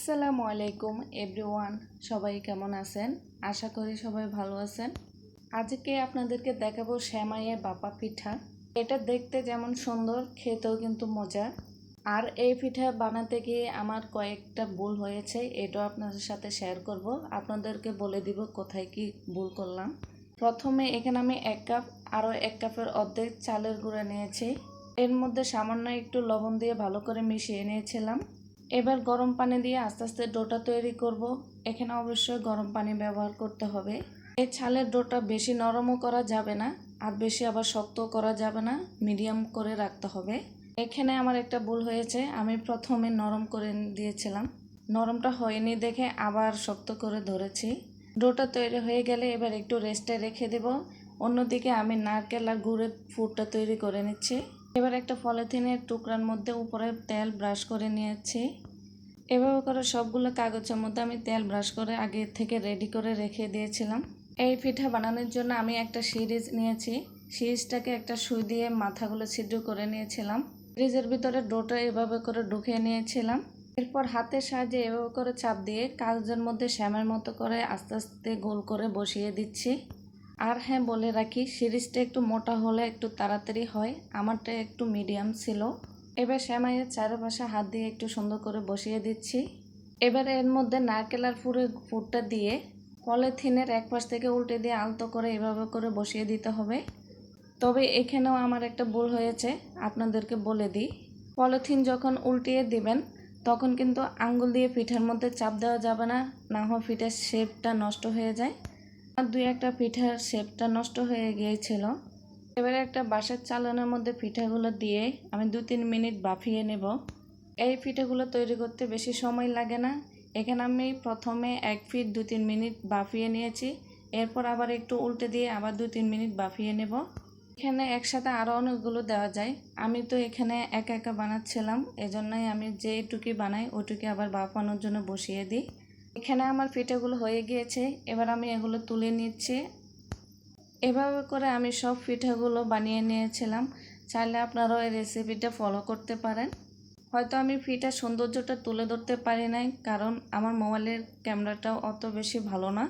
আসসালামু আলাইকুম এভরিওয়ান, সবাই কেমন আছেন? আশা করি সবাই ভালো আছেন। আজকে আপনাদেরকে দেখাবো শ্যামাইয়ে বাপা পিঠা। এটা দেখতে যেমন সুন্দর, খেতেও কিন্তু মজা। আর এই পিঠা বানাতে গিয়ে আমার কয়েকটা ভুল হয়েছে, এটাও আপনাদের সাথে শেয়ার করব। আপনাদেরকে বলে দিব কোথায় কি ভুল করলাম। প্রথমে এখানে আমি এক কাপ, আরও এক কাপের অর্ধেক চালের গুঁড়া নিয়েছি। এর মধ্যে সামান্য একটু লবণ দিয়ে ভালো করে মিশিয়ে নিয়েছিলাম। এবার গরম পানি দিয়ে আস্তে আস্তে ডোটা তৈরি করব। এখানে অবশ্যই গরম পানি ব্যবহার করতে হবে। এই ছালের ডোটা বেশি নরমও করা যাবে না, আর বেশি আবার শক্ত করা যাবে না, মিডিয়াম করে রাখতে হবে। এখানে আমার একটা ভুল হয়েছে, আমি প্রথমে নরম করে দিয়েছিলাম। নরমটা হয়নি দেখে আবার শক্ত করে ধরেছি। ডোটা তৈরি হয়ে গেলে এবার একটু রেস্টে রেখে দেব। অন্যদিকে আমি নারকেল আর গুড়ের ফুডটা তৈরি করে নিচ্ছি। এবার একটা পলিথিনের টুকরার মধ্যে উপরে তেল ব্রাশ করে নিয়েছি। এভাবে করে সবগুলো কাগজের মধ্যে আমি তেল ব্রাশ করে আগে থেকে রেডি করে রেখে দিয়েছিলাম। এই পিঠা বানানোর জন্য আমি একটা সিরিজ নিয়েছি। সিরিজটাকে একটা সুই দিয়ে মাথাগুলো ছিদ্র করে নিয়েছিলাম। সিরিজের ভিতরে ডোটা এভাবে করে ঢুকিয়ে নিয়েছিলাম। এরপর হাতের সাহায্যে এভাবে করে চাপ দিয়ে কাগজের মধ্যে শ্যামের মতো করে আস্তে আস্তে গোল করে বসিয়ে দিচ্ছি। আর হ্যাঁ বলে রাখি, সিরিজটা একটু মোটা হলে একটু তাড়াতাড়ি হয়। আমারটা একটু মিডিয়াম ছিল। এবার শ্যামাইয়ের চারপাশে হাত দিয়ে একটু সুন্দর করে বসিয়ে দিচ্ছি। এবার এর মধ্যে নারকেল আর ফুরের ফুটটা দিয়ে পলিথিনের এক পাশ থেকে উল্টে দিয়ে আলতো করে এভাবে করে বসিয়ে দিতে হবে। তবে এখানেও আমার একটা ভুল হয়েছে, আপনাদেরকে বলে দিই। পলিথিন যখন উল্টিয়ে দিবেন, তখন কিন্তু আঙ্গুল দিয়ে পিঠার মধ্যে চাপ দেওয়া যাবে না না হয় পিঠার শেপটা নষ্ট হয়ে যায়। আর দুই একটা পিঠার শেপটা নষ্ট হয়ে গিয়েছিল। এবারে একটা বাঁশের চালনের মধ্যে পিঠাগুলো দিয়ে আমি দু তিন মিনিট বাফিয়ে নেব। এই পিঠাগুলো তৈরি করতে বেশি সময় লাগে না। এখানে আমি প্রথমে এক ফিট দু তিন মিনিট বাফিয়ে নিয়েছি। এরপর আবার একটু উল্টে দিয়ে আবার দু তিন মিনিট বাফিয়ে নেব। এখানে একসাথে আরও অনেকগুলো দেওয়া যায়। আমি তো এখানে একা একা বানাচ্ছিলাম। এজন্যই আমি যেটুকি বানাই ওইটুকি আবার বাফানোর জন্য বসিয়ে দিই। এখানে আমার ফিটাগুলো হয়ে গিয়েছে, এবার আমি এগুলো তুলে নিচ্ছি। এভাবে করে আমি সব পিঠাগুলো বানিয়ে নিয়েছিলাম। চাইলে আপনারাও এই রেসিপিটা ফলো করতে পারেন। হয়তো আমি পিঠার সৌন্দর্যটা তুলে ধরতে পারি নাই, কারণ আমার মোবাইলের ক্যামেরাটাও অত বেশি ভালো না।